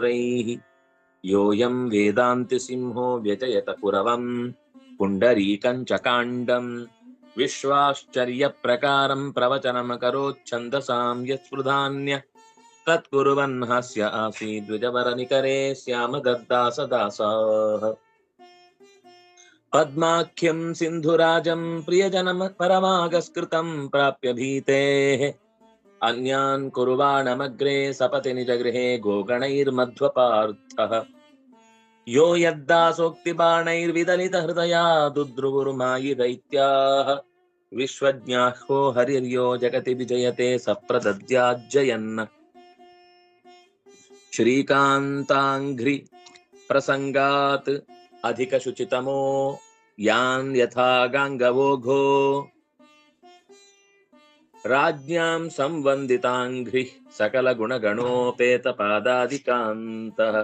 सिंहो वेदान्तिसिंहो व्यजयत पुरवम् पुण्डरीकञ्चकाण्डम् विश्वाश्चर्यप्रकारम् प्रवचनमकरोच्छन्दसाम् यत्स्पृधान्य। तत्कुर्वन् हास्य आसीद्विजवरनिकरे श्यामगद्दासदासाः पद्माख्यम् सिन्धुराजम् प्रियजनम् परमागस्कृतम् प्राप्य भीतेः। अन्यान् कुर्वाणमग्रे सपति निजगृहे गोगणैर्मध्वपार्थः। यो यद्दासोक्तिबाणैर्विदलितहृदया दुद्रुवुर्मायि दैत्याः विश्वज्ञाह्वो हरिर्यो जगति विजयते सप्रदद्याज्जयन्। श्रीकान्ताङ्घ्रि प्रसङ्गात् अधिकशुचितमो यान् यथा गाङ्गवोघो। राज्ञां संवन्दिताङ्घ्रिः सकलगुणगणोपेतपादादिकान्तः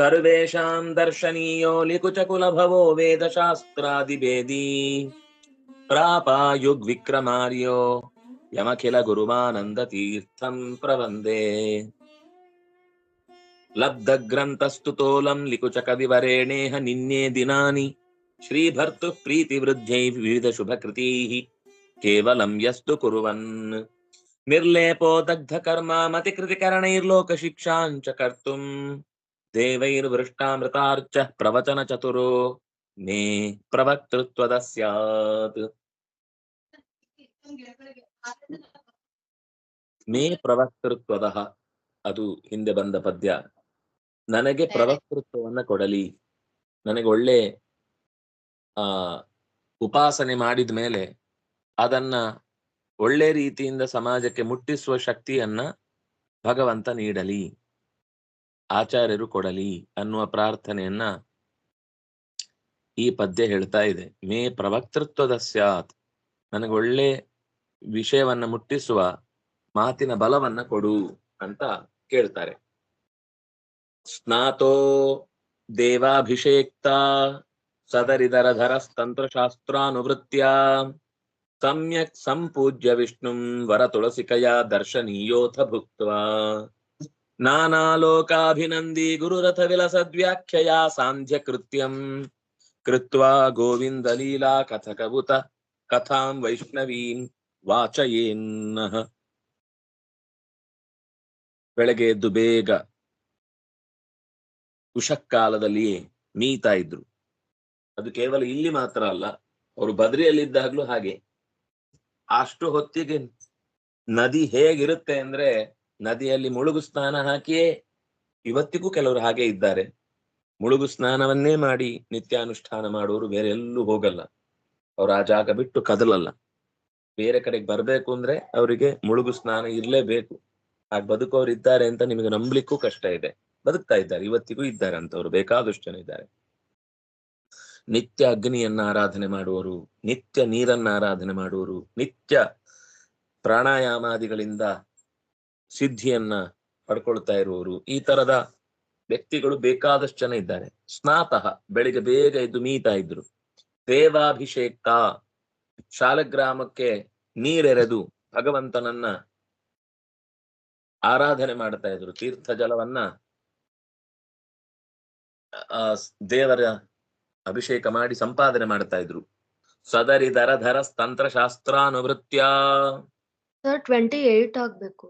सर्वेषां दर्शनीयो लिकुचकुलभवो वेदशास्त्रादिभेदी प्रापायुग्विक्रमार्यो यमखिलगुरुमानन्दतीर्थं प्रवन्दे लब्धग्रन्थस्तुतोलं लिकुचकविवरेणेह निन्ये दिनानि श्रीभर्तुः प्रीतिवृद्ध्यै विविधशुभकृतीः ಕೇವಲಂ ಯಸ್ತು ಕುರುವನ್. ನಿರ್ಲೇಪೋ ದಗ್ಧ ಕರ್ಮ ಮತಿ ಕೃತಿಕರಣೈರ್ಲೋಕ ಶಿಕ್ಷಾಂಚ ಕರ್ತುಂ ದೇವೈರ್ವೃಷ್ಟಾಮೃತಾರ್ಚ ಪ್ರವಚನ ಚತುರೋ. ಮೇ ಪ್ರವಕ್ತೃತ್ವದ ಸ್ಯಾತ್. ಮೇ ಪ್ರವಕ್ತೃತ್ವದ. ಅದು ಹಿಂದೆ ಬಂದ ಪದ್ಯ. ನನಗೆ ಪ್ರವಕ್ತೃತ್ವವನ್ನ ಕೊಡಲಿ. ನನಗೆ ಒಳ್ಳೆ, ಆ, ಉಪಾಸನೆ ಮಾಡಿದ ಮೇಲೆ ಅದನ್ನ ಒಳ್ಳೆ ರೀತಿಯಿಂದ ಸಮಾಜಕ್ಕೆ ಮುಟ್ಟಿಸುವ ಶಕ್ತಿಯನ್ನ ಭಗವಂತ ನೀಡಲಿ. ಆಚಾರ್ಯರು ಕೊಡಲಿ ಅನ್ನುವ ಪ್ರಾರ್ಥನೆಯನ್ನ ಈ ಪದ್ಯ ಹೇಳ್ತಾ ಇದೆ. ಮೇ ಪ್ರವಕ್ತೃತ್ವದ ಸ್ಯಾತ್. ನನಗೆ ಒಳ್ಳೆ ವಿಷಯವನ್ನ ಮುಟ್ಟಿಸುವ ಮಾತಿನ ಬಲವನ್ನ ಕೊಡು ಅಂತ ಕೇಳ್ತಾರೆ. ಸ್ನಾತೋ ದೇವಾಭಿಷೇಕ್ತ ಸದರಿದರಧರ ತಂತ್ರಶಾಸ್ತ್ರಾನುವೃತ್ಯ ಸಮ್ಯಕ್ ಸಂಪೂಜ್ಯ ವಿಷ್ಣುಂ ವರ ತುಳಸಿಕಯ ದರ್ಶನೀಯೋಥ ಭುಕ್ತ್ವಾ ನಾನಾಲೋಕಾಭಿನಂದಿ ಗುರುರಥ ವಿಲಸದ್ವ್ಯಾಖ್ಯಯ ಸಾಂಧ್ಯ ಕೃತ್ಯಂ ಕೃತ್ವಾ ಗೋವಿಂದ ಲೀಲಾ ಕಥಕವುತ ಕಥಾಂ ವೈಷ್ಣವೀಂ ವಾಚಯೇನ್ನ ಬೆಳಗ್ಗೆ ಎದ್ದು ಬೇಗ ಉಷಕ್ಕಾಲದಲ್ಲಿಯೇ ಮೀತಾ ಇದ್ರು. ಅದು ಕೇವಲ ಇಲ್ಲಿ ಮಾತ್ರ ಅಲ್ಲ, ಅವರು ಬದ್ರಿಯಲ್ಲಿದ್ದಾಗ್ಲೂ ಹಾಗೆ. ಅಷ್ಟು ಹೊತ್ತಿಗೆ ನದಿ ಹೇಗಿರುತ್ತೆ ಅಂದ್ರೆ ನದಿಯಲ್ಲಿ ಮುಳುಗು ಸ್ನಾನ ಹಾಕಿಯೇ ಇವತ್ತಿಗೂ ಕೆಲವರು ಹಾಗೆ ಇದ್ದಾರೆ. ಮುಳುಗು ಸ್ನಾನವನ್ನೇ ಮಾಡಿ ನಿತ್ಯಾನುಷ್ಠಾನ ಮಾಡುವರು ಬೇರೆ ಎಲ್ಲೂ ಹೋಗಲ್ಲ. ಅವ್ರು ಆ ಜಾಗ ಬಿಟ್ಟು ಕದಲಲ್ಲ. ಬೇರೆ ಕಡೆಗೆ ಬರ್ಬೇಕು ಅಂದ್ರೆ ಅವರಿಗೆ ಮುಳುಗು ಸ್ನಾನ ಇರ್ಲೇಬೇಕು. ಹಾಗೆ ಬದುಕೋರು ಇದ್ದಾರೆ ಅಂತ ನಿಮಗೆ ನಂಬ್ಲಿಕ್ಕೂ ಕಷ್ಟ ಇದೆ. ಬದುಕ್ತಾ ಇದ್ದಾರೆ. ಇವತ್ತಿಗೂ ಇದ್ದಾರೆ ಅಂತವ್ರು. ಬೇಕಾದಷ್ಟು ಜನ ಇದ್ದಾರೆ. ನಿತ್ಯ ಅಗ್ನಿಯನ್ನ ಆರಾಧನೆ ಮಾಡುವರು, ನಿತ್ಯ ನೀರನ್ನ ಆರಾಧನೆ ಮಾಡುವರು, ನಿತ್ಯ ಪ್ರಾಣಾಯಾಮಾದಿಗಳಿಂದ ಸಿದ್ಧಿಯನ್ನ ಪಡ್ಕೊಳ್ತಾ ಇರುವವರು. ಈ ತರದ ವ್ಯಕ್ತಿಗಳು ಬೇಕಾದಷ್ಟು ಜನ ಇದ್ದಾರೆ. ಸ್ನಾತಃ, ಬೆಳಿಗ್ಗೆ ಬೇಗ ಎದ್ದು ಮೀತಾ ಇದ್ರು. ದೇವಾಭಿಷೇಕ, ಶಾಲಗ್ರಾಮಕ್ಕೆ ನೀರೆರೆದು ಭಗವಂತನನ್ನ ಆರಾಧನೆ ಮಾಡ್ತಾ ಇದ್ರು. ತೀರ್ಥ ಜಲವನ್ನ, ಆ, ದೇವರ ಅಭಿಷೇಕ ಮಾಡಿ ಸಂಪಾದನೆ ಮಾಡ್ತಾ ಇದ್ರು. ಸದರಿ ದರ ಧರ ತಂತ್ರಶಾಸ್ತ್ರಾನುವೃತ್ಯ ಸರ್ ಟ್ವೆಂಟಿ ಏಟ್ ಆಗ್ಬೇಕು.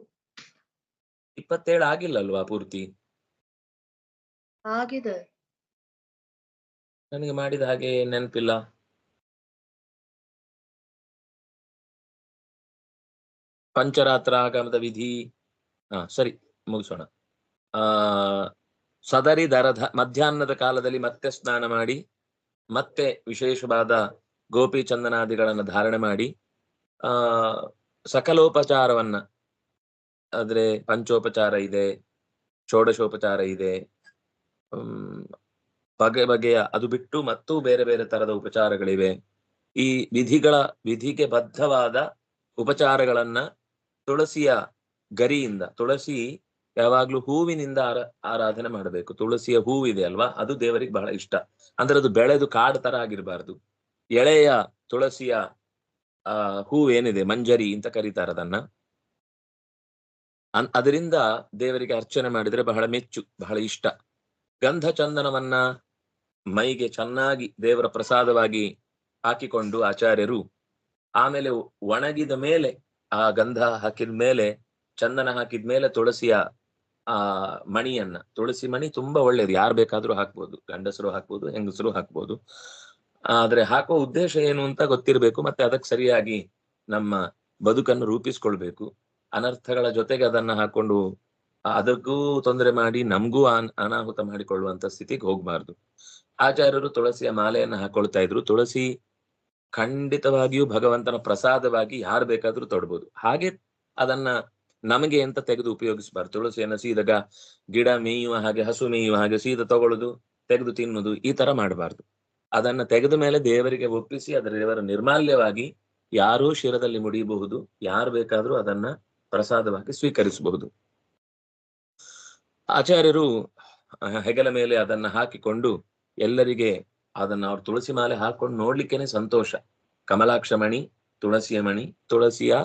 ಇಪ್ಪತ್ತೇಳು ಆಗಿಲ್ಲಲ್ವಾ ಪೂರ್ತಿ? ಆಗಿದೆ. ನನಗೆ ಮಾಡಿದ ಹಾಗೆ ನೆನಪಿಲ್ಲ. ಪಂಚರಾತ್ರ ಆಗಮದ ವಿಧಿ. ಹಾ ಸರಿ ಮುಗಿಸೋಣ. ಆ ಸದರಿ ದರದ ಮಧ್ಯಾಹ್ನದ ಕಾಲದಲ್ಲಿ ಮತ್ತೆ ಸ್ನಾನ ಮಾಡಿ. ಮತ್ತೆ ವಿಶೇಷವಾದ ಗೋಪಿ ಚಂದನಾದಿಗಳನ್ನ ಧಾರಣೆ ಮಾಡಿ, ಆ, ಸಕಲೋಪಚಾರವನ್ನ, ಆದ್ರೆ ಪಂಚೋಪಚಾರ ಇದೆ, ಷೋಡಶೋಪಚಾರ ಇದೆ ಬಗೆ ಬಗೆಯ ಅದು ಬಿಟ್ಟು ಮತ್ತೂ ಬೇರೆ ಬೇರೆ ತರದ ಉಪಚಾರಗಳಿವೆ. ಈ ವಿಧಿಗಳ ವಿಧಿಗೆ ಬದ್ಧವಾದ ಉಪಚಾರಗಳನ್ನ ತುಳಸಿಯ ಗರಿಯಿಂದ, ತುಳಸಿ ಯಾವಾಗ್ಲೂ ಹೂವಿನಿಂದ ಆರ, ಆರಾಧನೆ ಮಾಡಬೇಕು. ತುಳಸಿಯ ಹೂವಿದೆ ಅಲ್ವಾ? ಅದು ದೇವರಿಗೆ ಬಹಳ ಇಷ್ಟ. ಅಂದ್ರೆ ಅದು ಬೆಳೆದು ಕಾಡು ತರ ಆಗಿರಬಾರ್ದು. ಎಳೆಯ, ತುಳಸಿಯ, ಆ ಹೂವೇನಿದೆ ಮಂಜರಿ ಅಂತ ಕರೀತಾರ ಅದನ್ನ. ಅದರಿಂದ ದೇವರಿಗೆ ಅರ್ಚನೆ ಮಾಡಿದ್ರೆ ಬಹಳ ಮೆಚ್ಚು, ಬಹಳ ಇಷ್ಟ. ಗಂಧ ಚಂದನವನ್ನ ಮೈಗೆ ಚೆನ್ನಾಗಿ ದೇವರ ಪ್ರಸಾದವಾಗಿ ಹಾಕಿಕೊಂಡು ಆಚಾರ್ಯರು ಆಮೇಲೆ ಒಣಗಿದ ಮೇಲೆ, ಆ ಗಂಧ ಹಾಕಿದ ಮೇಲೆ ಚಂದನ ಹಾಕಿದ ಮೇಲೆ ತುಳಸಿಯ ಆ, ಮಣಿಯನ್ನ. ತುಳಸಿ ಮಣಿ ತುಂಬಾ ಒಳ್ಳೇದು. ಯಾರು ಬೇಕಾದ್ರೂ ಹಾಕ್ಬೋದು. ಗಂಡಸರು ಹಾಕ್ಬೋದು, ಹೆಂಗಸರು ಹಾಕ್ಬೋದು. ಆದ್ರೆ ಹಾಕೋ ಉದ್ದೇಶ ಏನು ಅಂತ ಗೊತ್ತಿರಬೇಕು. ಮತ್ತೆ ಅದಕ್ಕೆ ಸರಿಯಾಗಿ ನಮ್ಮ ಬದುಕನ್ನು ರೂಪಿಸ್ಕೊಳ್ಬೇಕು. ಅನರ್ಥಗಳ ಜೊತೆಗೆ ಅದನ್ನ ಹಾಕೊಂಡು, ಅದಕ್ಕೂ ತೊಂದರೆ ಮಾಡಿ, ನಮಗೂ ಅನ್, ಅನಾಹುತ ಮಾಡಿಕೊಳ್ಳುವಂತ ಸ್ಥಿತಿಗೆ ಹೋಗ್ಬಾರ್ದು. ಆಚಾರ್ಯರು ತುಳಸಿಯ ಮಾಲೆಯನ್ನ ಹಾಕೊಳ್ತಾ ಇದ್ರು. ತುಳಸಿ ಖಂಡಿತವಾಗಿಯೂ ಭಗವಂತನ ಪ್ರಸಾದವಾಗಿ ಯಾರು ಬೇಕಾದ್ರೂ ತೊಡ್ಬೋದು. ಹಾಗೆ ಅದನ್ನ ನಮಗೆ ಅಂತ ತೆಗೆದು ಉಪಯೋಗಿಸಬಾರ್ದು? ತುಳಸಿಯನ್ನ ಸೀದಾಗ ಗಿಡ ಮೇಯುವ ಹಾಗೆ, ಹಸು ಮೇಯುವ ಹಾಗೆ ಸೀದ ತಗೊಳ್ಳೋದು ತೆಗೆದು ತಿನ್ನುದು, ಈ ತರ ಮಾಡಬಾರ್ದು. ಅದನ್ನ ತೆಗೆದ ಮೇಲೆ ದೇವರಿಗೆ ಒಪ್ಪಿಸಿ, ಅದರ ದೇವರ ನಿರ್ಮಾಲ್ಯವಾಗಿ ಯಾರೂ ಶಿರದಲ್ಲಿ ಮುಡಿಯಬಹುದು, ಯಾರು ಬೇಕಾದ್ರೂ ಅದನ್ನ ಪ್ರಸಾದವಾಗಿ ಸ್ವೀಕರಿಸಬಹುದು. ಆಚಾರ್ಯರು ಹೆಗಲ ಮೇಲೆ ಅದನ್ನ ಹಾಕಿಕೊಂಡು ಎಲ್ಲರಿಗೆ ಅದನ್ನ ಅವ್ರು ತುಳಸಿ ಮಾಲೆ ಹಾಕೊಂಡು ನೋಡ್ಲಿಕ್ಕೇನೆ ಸಂತೋಷ. ಕಮಲಾಕ್ಷ ಮಣಿ, ತುಳಸಿಯ ಮಣಿ ತುಳಸಿಯ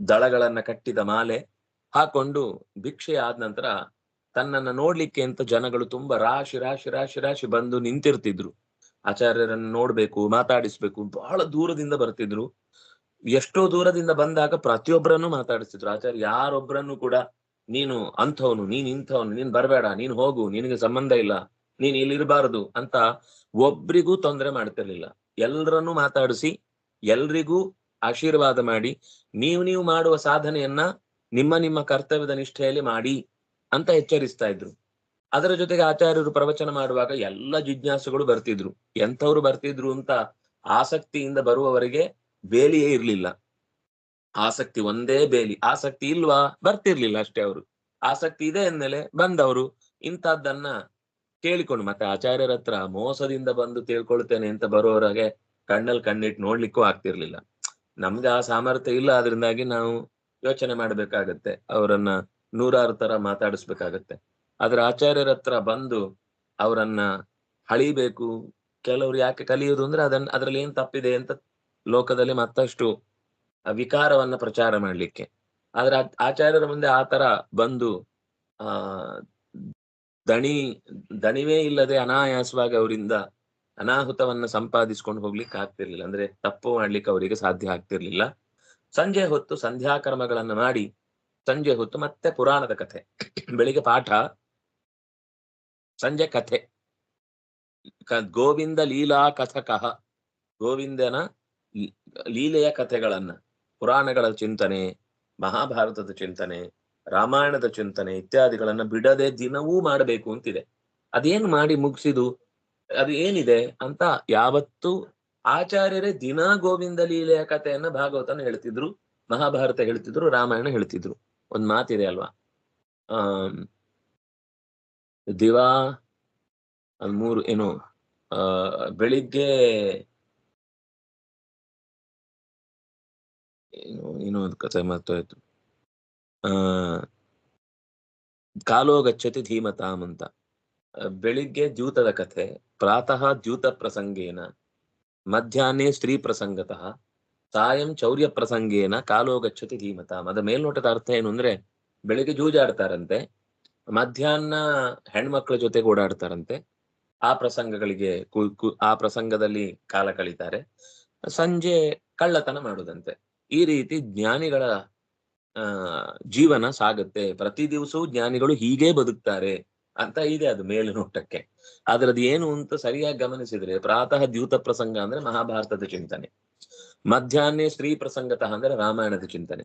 ದಳಗಳನ್ನ ಕಟ್ಟಿದ ಮಾಲೆ ಹಾಕೊಂಡು ಭಿಕ್ಷೆ ಆದ ನಂತರ ತನ್ನನ್ನ ನೋಡ್ಲಿಕ್ಕೆ ಅಂತ ಜನಗಳು ತುಂಬಾ ರಾಶಿ ರಾಶಿ ರಾಶಿ ರಾಶಿ ಬಂದು ನಿಂತಿರ್ತಿದ್ರು. ಆಚಾರ್ಯರನ್ನು ನೋಡ್ಬೇಕು, ಮಾತಾಡಿಸ್ಬೇಕು, ಬಹಳ ದೂರದಿಂದ ಬರ್ತಿದ್ರು. ಎಷ್ಟೋ ದೂರದಿಂದ ಬಂದಾಗ ಪ್ರತಿಯೊಬ್ಬರನ್ನು ಮಾತಾಡಿಸ್ತಿದ್ರು. ಆಚಾರ್ಯ ಯಾರೊಬ್ಬರನ್ನು ಕೂಡ ನೀನು ಅಂಥವನು, ನೀನ್ ಇಂಥವನು, ನೀನ್ ಬರಬೇಡ, ನೀನ್ ಹೋಗು, ನಿನಗೆ ಸಂಬಂಧ ಇಲ್ಲ, ನೀನ್ ಇಲ್ಲಿರಬಾರದು ಅಂತ ಒಬ್ರಿಗೂ ತೊಂದರೆ ಮಾಡ್ತಿರ್ಲಿಲ್ಲ. ಎಲ್ರನ್ನೂ ಮಾತಾಡಿಸಿ, ಎಲ್ರಿಗೂ ಆಶೀರ್ವಾದ ಮಾಡಿ, ನೀವು ನೀವು ಮಾಡುವ ಸಾಧನೆಯನ್ನ ನಿಮ್ಮ ನಿಮ್ಮ ಕರ್ತವ್ಯದ ನಿಷ್ಠೆಯಲ್ಲಿ ಮಾಡಿ ಅಂತ ಎಚ್ಚರಿಸ್ತಾ ಇದ್ರು. ಅದರ ಜೊತೆಗೆ ಆಚಾರ್ಯರು ಪ್ರವಚನ ಮಾಡುವಾಗ ಎಲ್ಲ ಜಿಜ್ಞಾಸುಗಳು ಬರ್ತಿದ್ರು. ಎಂಥವ್ರು ಬರ್ತಿದ್ರು ಅಂತ ಆಸಕ್ತಿಯಿಂದ ಬರುವವರಿಗೆ ಬೇಲಿಯೇ ಇರ್ಲಿಲ್ಲ. ಆಸಕ್ತಿ ಒಂದೇ ಬೇಲಿ. ಆಸಕ್ತಿ ಇಲ್ವಾ? ಬರ್ತಿರ್ಲಿಲ್ಲ ಅಷ್ಟೇ ಅವರು. ಆಸಕ್ತಿ ಇದೆ ಅಂದಮೇಲೆ ಬಂದವರು. ಇಂಥದ್ದನ್ನ ಕೇಳಿಕೊಂಡು ಮತ್ತೆ ಆಚಾರ್ಯರ ಹತ್ರ ಮೋಸದಿಂದ ಬಂದು ತಿಳ್ಕೊಳ್ತೇನೆ ಅಂತ ಬರೋರಾಗೆ ಕಣ್ಣಲ್ಲಿ ಕಣ್ಣಿಟ್ಟು ನೋಡ್ಲಿಕ್ಕೂ ಆಗ್ತಿರ್ಲಿಲ್ಲ. ನಮ್ಗೆ ಆ ಸಾಮರ್ಥ್ಯ ಇಲ್ಲ ಅದರಿಂದಾಗಿ ನಾವು ಯೋಚನೆ ಮಾಡ್ಬೇಕಾಗತ್ತೆ. ಅವರನ್ನ ನೂರಾರು ತರ ಮಾತಾಡಿಸ್ಬೇಕಾಗತ್ತೆ. ಆದ್ರೆ ಆಚಾರ್ಯರ ಹತ್ರ ಬಂದು ಅವರನ್ನ ಹಳಿಬೇಕು ಕೆಲವ್ರು ಯಾಕೆ ಕಲಿಯುವುದು ಅಂದ್ರೆ ಅದನ್ನ ಅದ್ರಲ್ಲಿ ಏನ್ ತಪ್ಪಿದೆ ಅಂತ ಲೋಕದಲ್ಲಿ ಮತ್ತಷ್ಟು ವಿಕಾರವನ್ನ ಪ್ರಚಾರ ಮಾಡ್ಲಿಕ್ಕೆ. ಆದ್ರೆ ಆಚಾರ್ಯರ ಮುಂದೆ ಆ ತರ ಬಂದು, ಆ, ದಣಿ ದಣಿವೇ ಇಲ್ಲದೆ ಅನಾಯಾಸವಾಗಿ ಅವರಿಂದ ಅನಾಹುತವನ್ನ ಸಂಪಾದಿಸ್ಕೊಂಡು ಹೋಗ್ಲಿಕ್ಕೆ ಆಗ್ತಿರ್ಲಿಲ್ಲ. ಅಂದ್ರೆ ತಪ್ಪು ಮಾಡ್ಲಿಕ್ಕೆ ಅವರಿಗೆ ಸಾಧ್ಯ ಆಗ್ತಿರ್ಲಿಲ್ಲ. ಸಂಜೆ ಹೊತ್ತು ಸಂಧ್ಯಾಕರ್ಮಗಳನ್ನ ಮಾಡಿ, ಸಂಜೆ ಹೊತ್ತು ಮತ್ತೆ ಪುರಾಣದ ಕಥೆ, ಬೆಳಿಗ್ಗೆ ಪಾಠ, ಸಂಜೆ ಕಥೆ. ಗೋವಿಂದ ಲೀಲಾ ಕಥಕ. ಗೋವಿಂದನ ಲೀಲೆಯ ಕಥೆಗಳನ್ನ, ಪುರಾಣಗಳ ಚಿಂತನೆ, ಮಹಾಭಾರತದ ಚಿಂತನೆ, ರಾಮಾಯಣದ ಚಿಂತನೆ ಇತ್ಯಾದಿಗಳನ್ನ ಬಿಡದೆ ದಿನವೂ ಮಾಡಬೇಕು ಅಂತಿದೆ. ಅದೇನು ಮಾಡಿ ಮುಗಿಸಿದು ಅದು ಏನಿದೆ ಅಂತ ಯಾವತ್ತು ಆಚಾರ್ಯರೇ ದಿನ ಗೋವಿಂದ ಲೀಲೆಯ ಕಥೆಯನ್ನ ಭಾಗವತನ ಹೇಳ್ತಿದ್ರು, ಮಹಾಭಾರತ ಹೇಳ್ತಿದ್ರು, ರಾಮಾಯಣ ಹೇಳ್ತಿದ್ರು. ಒಂದ್ ಮಾತಿದೆ ಅಲ್ವಾ? ಆ ದಿವಾ ಮೂರು, ಏನು, ಆ, ಬೆಳಿಗ್ಗೆ ಏನು, ಏನೋ ಒಂದು ಕಥೆ ಮರ್ತೋಯ್ತು? ಆ ಕಾಲೋ ಗಚ್ಚತಿ ಧೀಮತಾಮ್ ಅಂತ. ಬೆಳಿಗ್ಗೆ ದ್ಯೂತದ ಕಥೆ, ಪ್ರಾತಃ ದ್ಯೂತ ಪ್ರಸಂಗೇನ, ಮಧ್ಯಾಹ್ನೆ ಸ್ತ್ರೀ ಪ್ರಸಂಗತಃ, ಸಾಯಂ ಚೌರ್ಯ ಪ್ರಸಂಗೇನ, ಕಾಲೋ ಗಚ್ಚತಿ ಧೀಮತಾಮ್ ಅದ ಮೇಲ್ನೋಟದ ಅರ್ಥ ಏನು ಅಂದ್ರೆ, ಬೆಳಿಗ್ಗೆ ಜೂಜಾಡ್ತಾರಂತೆ, ಮಧ್ಯಾಹ್ನ ಹೆಣ್ಮಕ್ಳ ಜೊತೆ ಓಡಾಡ್ತಾರಂತೆ, ಆ ಪ್ರಸಂಗಗಳಿಗೆ ಆ ಪ್ರಸಂಗದಲ್ಲಿ ಕಾಲ ಕಳೀತಾರೆ. ಸಂಜೆ ಕಳ್ಳತನ ಮಾಡುದಂತೆ. ಈ ರೀತಿ ಜ್ಞಾನಿಗಳ ಜೀವನ ಸಾಗುತ್ತೆ. ಪ್ರತಿ ದಿವಸವೂ ಜ್ಞಾನಿಗಳು ಹೀಗೆ ಬದುಕ್ತಾರೆ. ಅಂತ ಇದೆ ಅದು ಮೇಲುನೋಟಕ್ಕೆ ಆದ್ರೆ ಅದು ಏನು ಅಂತ ಸರಿಯಾಗಿ ಗಮನಿಸಿದ್ರೆ ಪ್ರಾತಃ ದ್ಯೂತ ಪ್ರಸಂಗ ಅಂದ್ರೆ ಮಹಾಭಾರತದ ಚಿಂತನೆ. ಮಧ್ಯಾಹ್ನ ಸ್ತ್ರೀ ಪ್ರಸಂಗತಃ ಅಂದ್ರೆ ರಾಮಾಯಣದ ಚಿಂತನೆ.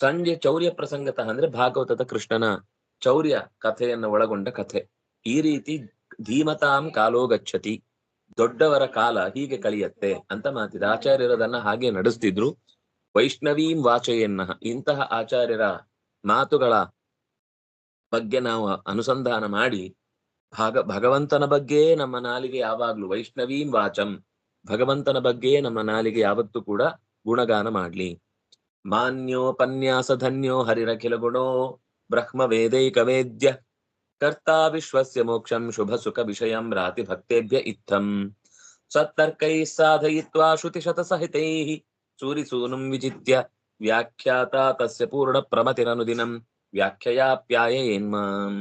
ಸಂಜೆ ಚೌರ್ಯ ಪ್ರಸಂಗತಃ ಅಂದ್ರೆ ಭಾಗವತದ ಕೃಷ್ಣನ ಚೌರ್ಯ ಕಥೆಯನ್ನ ಒಳಗೊಂಡ ಕಥೆ. ಈ ರೀತಿ ಧೀಮತಾಂ ಕಾಲೋ ಗಚ್ಚತಿ, ದೊಡ್ಡವರ ಕಾಲ ಹೀಗೆ ಕಳಿಯತ್ತೆ ಅಂತ ಮಾತಿದೆ. ಆಚಾರ್ಯರದನ್ನ ಹಾಗೆ ನಡೆಸ್ತಿದ್ರು. ವೈಷ್ಣವೀಂ ವಾಚೆಯನ್ನ ಇಂತಹ ಆಚಾರ್ಯರ ಮಾತುಗಳ ಬಗ್ಗೆ ನಾವು ಅನುಸಂಧಾನ ಮಾಡಿ, ಭಾಗ, ಭಗವಂತನ ಬಗ್ಗೆ ನಮ್ಮ ನಾಲಿಗೆ ಯಾವಾಗ್ಲೂ ವೈಷ್ಣವೀಂ ವಾಚಂ. ಭಗವಂತನ ಬಗ್ಗೆ ನಮ್ಮ ನಾಲಿಗೆ ಯಾವತ್ತೂ ಕೂಡ ಗುಣಗಾನ ಮಾಡ್ಲಿ. ಮಾನ್ಯೋಪನ್ಯಾಸ ಧನ್ಯೋ ಹರಿರಖಿಲ ಗುಣೋ ಬ್ರಹ್ಮ ವೇದೈಕ ವೇದ್ಯ. ಕರ್ತಾ ವಿಶ್ವಸ್ಯ ಮೋಕ್ಷಂ ಶುಭ ಸುಖ ವಿಷಯಂ ರಾತಿ ಭಕ್ತೇಭ್ಯ ಇತ್ತಂ ಸತ್ತರ್ಕೈ ಸಾಧಯಿತ್ವಾ ಶ್ರುತಿ ಶತ ಸಹಿತೈಃ ಸೂರಿಸೂನುಂ ವಿಜಿತ್ಯ. ವ್ಯಾಖ್ಯಾತ ತಸ್ಯ ಪೂರ್ಣ ಪ್ರಮತಿರನುದಿನಂ. ವ್ಯಾಖ್ಯಾಪ್ಯಾಯ ಏನ್ಮಾಂ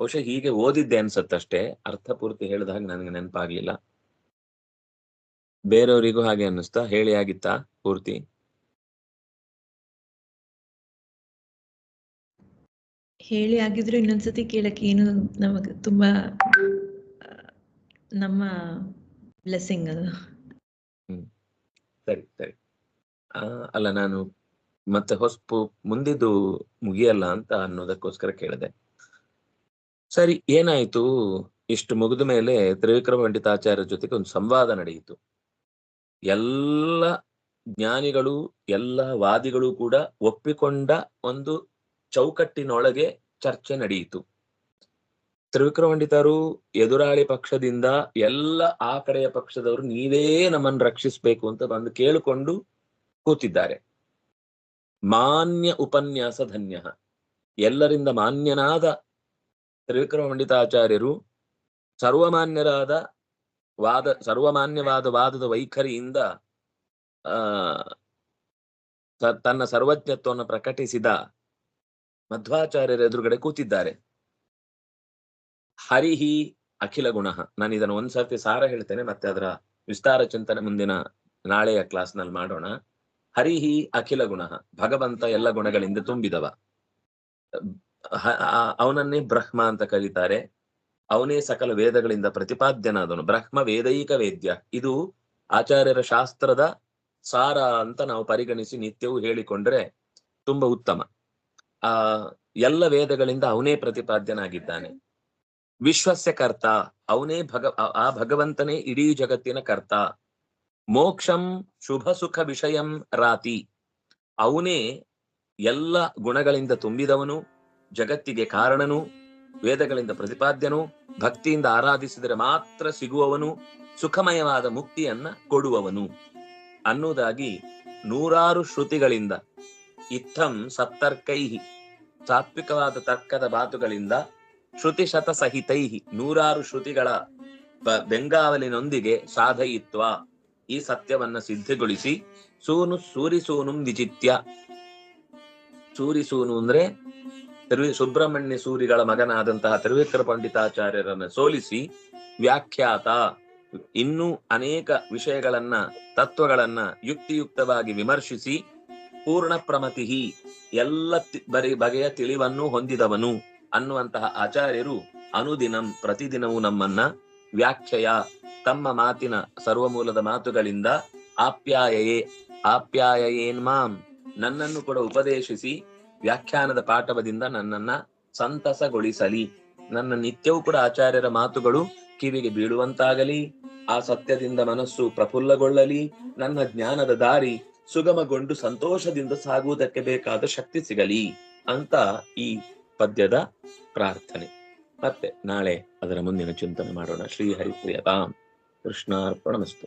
ಬಹುಶಃ ಹೀಗೆ ಓದಿದ್ದೆ ಅನ್ಸತ್ತಷ್ಟೇ. ಅರ್ಥ ಪೂರ್ತಿ ಹೇಳಿದಾಗ ನನಗೆ ನೆನಪಾಗ್ಲಿಲ್ಲ. ಬೇರೆಯವರಿಗೂ ಹಾಗೆ ಅನ್ನಿಸ್ತಾ? ಹೇಳಿ ಆಗಿತ್ತಾ ಪೂರ್ತಿ? ಹೇಳಿ ಆಗಿದ್ರು ಇನ್ನೊಂದ್ಸತಿ ಕೇಳಕ್ಕೆ ಏನು ನಮಗೆ ತುಂಬಾ ನಮ್ಮ ಬ್ಲೆಸ್ಸಿಂಗ್ ಅದು ಸರಿ ಸರಿ. ಅಲ್ಲ ನಾನು ಮತ್ತೆ ಹೊಸಪು ಮುಂದಿದ್ದು ಮುಗಿಯಲ್ಲ ಅಂತ ಅನ್ನೋದಕ್ಕೋಸ್ಕರ ಕೇಳಿದೆ. ಸರಿ, ಏನಾಯ್ತು? ಇಷ್ಟು ಮುಗಿದ ಮೇಲೆ ತ್ರಿವಿಕ್ರಮ ಪಂಡಿತಾಚಾರ್ಯ ಜೊತೆಗೆ ಒಂದು ಸಂವಾದ ನಡೆಯಿತು. ಎಲ್ಲ ಜ್ಞಾನಿಗಳು, ಎಲ್ಲ ವಾದಿಗಳು ಕೂಡ ಒಪ್ಪಿಕೊಂಡ ಒಂದು ಚೌಕಟ್ಟಿನೊಳಗೆ ಚರ್ಚೆ ನಡೆಯಿತು. ತ್ರಿವಿಕ್ರಮ ಪಂಡಿತರು ಎದುರಾಳಿ ಪಕ್ಷದಿಂದ ಎಲ್ಲ ಆ ಕಡೆಯ ಪಕ್ಷದವರು ನೀವೇ ನಮ್ಮನ್ನು ರಕ್ಷಿಸಬೇಕು ಅಂತ ಬಂದು ಕೇಳಿಕೊಂಡು ಕೂತಿದ್ದಾರೆ. ಮಾನ್ಯ ಉಪನ್ಯಾಸ ಧನ್ಯ. ಎಲ್ಲರಿಂದ ಮಾನ್ಯನಾದ ತ್ರಿವಿಕ್ರಮ ಪಂಡಿತಾಚಾರ್ಯರು, ಸರ್ವಮಾನ್ಯರಾದ ವಾದ, ಸರ್ವಮಾನ್ಯವಾದ ವಾದದ ವೈಖರಿಯಿಂದ, ಆ ತನ್ನ ಸರ್ವಜ್ಞತ್ವವನ್ನು ಪ್ರಕಟಿಸಿದ ಮಧ್ವಾಚಾರ್ಯರ ಎದುರುಗಡೆ ಕೂತಿದ್ದಾರೆ. ಹರಿಹಿ ಅಖಿಲ ಗುಣ. ನಾನು ಇದನ್ನು ಒಂದ್ಸರ್ತಿ ಸಾರ ಹೇಳ್ತೇನೆ, ಮತ್ತೆ ಅದರ ವಿಸ್ತಾರ ಚಿಂತನೆ ಮುಂದಿನ ನಾಳೆಯ ಕ್ಲಾಸ್ನಲ್ಲಿ ಮಾಡೋಣ. ಹರಿಹಿ ಅಖಿಲ ಗುಣ. ಭಗವಂತ ಎಲ್ಲ ಗುಣಗಳಿಂದ ತುಂಬಿದವ. ಅವನನ್ನೇ ಬ್ರಹ್ಮ ಅಂತ ಕರೀತಾರೆ. ಅವನೇ ಸಕಲ ವೇದಗಳಿಂದ ಪ್ರತಿಪಾದ್ಯನಾದವನು. ಬ್ರಹ್ಮ ವೇದೈಕ ವೇದ್ಯ. ಇದು ಆಚಾರ್ಯರ ಶಾಸ್ತ್ರದ ಸಾರ ಅಂತ ನಾವು ಪರಿಗಣಿಸಿ ನಿತ್ಯವೂ ಹೇಳಿಕೊಂಡ್ರೆ ತುಂಬಾ ಉತ್ತಮ. ಆ, ಎಲ್ಲ ವೇದಗಳಿಂದ ಅವನೇ ಪ್ರತಿಪಾದ್ಯನಾಗಿದ್ದಾನೆ. ವಿಶ್ವಸ್ಯ ಕರ್ತ. ಅವನೇ ಭಗ ಆ ಭಗವಂತನೇ ಇಡೀ ಜಗತ್ತಿನ ಕರ್ತ. ಮೋಕ್ಷಂ ಶುಭ ಸುಖ ವಿಷಯಂ ರಾತಿ. ಅವನೇ ಎಲ್ಲ ಗುಣಗಳಿಂದ ತುಂಬಿದವನು, ಜಗತ್ತಿಗೆ ಕಾರಣನು, ವೇದಗಳಿಂದ ಪ್ರತಿಪಾದ್ಯನು, ಭಕ್ತಿಯಿಂದ ಆರಾಧಿಸಿದರೆ ಮಾತ್ರ ಸಿಗುವವನು, ಸುಖಮಯವಾದ ಮುಕ್ತಿಯನ್ನ ಕೊಡುವವನು. ಅನ್ನುವುದಾಗಿ ನೂರಾರು ಶ್ರುತಿಗಳಿಂದ, ಇತ್ತಂ ಸಪ್ತರ್ಕೈಹಿ ಸಾತ್ವಿಕವಾದ ತರ್ಕದ ಬಾತುಗಳಿಂದ ಶ್ರುತಿ ಶತ ಸಹಿತೈಹಿ ನೂರಾರು ಶ್ರುತಿಗಳ ಬೆಂಗಾವಲಿನೊಂದಿಗೆ ಸಾಧಯಿತ್ವ. ಈ ಸತ್ಯವನ್ನ ಸಿದ್ಧಗೊಳಿಸಿ ಸೂನು ಸೂರಿಸೂನುಂ ವಿಚಿತ್ಯ ಸೂರಿಸೂನು ಅಂದ್ರೆ ತಿರುವಿ ಸುಬ್ರಹ್ಮಣ್ಯ ಸೂರಿಗಳ ಮಗನಾದಂತಹ ತಿರುವೇಕರ ಪಂಡಿತಾಚಾರ್ಯರನ್ನ ಸೋಲಿಸಿ ವ್ಯಾಖ್ಯಾತ. ಇನ್ನೂ ಅನೇಕ ವಿಷಯಗಳನ್ನ, ತತ್ವಗಳನ್ನ ಯುಕ್ತಿಯುಕ್ತವಾಗಿ ವಿಮರ್ಶಿಸಿ ಪೂರ್ಣ ಪ್ರಮತಿಹಿ ಎಲ್ಲ ಬರಿ ಬಗೆಯ ತಿಳಿವನ್ನು ಹೊಂದಿದವನು ಅನ್ನುವಂತಹ ಆಚಾರ್ಯರು ಅನುದಿನಂ ಪ್ರತಿದಿನವೂ ನಮ್ಮನ್ನ ವ್ಯಾಖ್ಯೆಯ ತಮ್ಮ ಮಾತಿನ ಸರ್ವಮೂಲದ ಮಾತುಗಳಿಂದ ಆಪ್ಯಾಯಯೇ, ಆಪ್ಯಾಯಯೇನ್ ಮಾಂ. ನನ್ನನ್ನು ಕೂಡ ಉಪದೇಶಿಸಿ ವ್ಯಾಖ್ಯಾನದ ಪಾಠವದಿಂದ ನನ್ನನ್ನ ಸಂತಸಗೊಳಿಸಲಿ. ನನ್ನ ನಿತ್ಯವೂ ಕೂಡ ಆಚಾರ್ಯರ ಮಾತುಗಳು ಕಿವಿಗೆ ಬೀಳುವಂತಾಗಲಿ. ಆ ಸತ್ಯದಿಂದ ಮನಸ್ಸು ಪ್ರಫುಲ್ಲಗೊಳ್ಳಲಿ. ನನ್ನ ಜ್ಞಾನದ ದಾರಿ ಸುಗಮಗೊಂಡು ಸಂತೋಷದಿಂದ ಸಾಗುವುದಕ್ಕೆ ಬೇಕಾದ ಶಕ್ತಿ ಸಿಗಲಿ ಅಂತ ಈ ಪದ್ಯದ ಪ್ರಾರ್ಥನೆ. ಮತ್ತೆ ನಾಳೆ ಅದರ ಮುಂದಿನ ಚಿಂತನೆ ಮಾಡೋಣ. ಶ್ರೀ ಹರಿಪ್ರಿಯತಾಂ. कृष्णार्पणमस्तु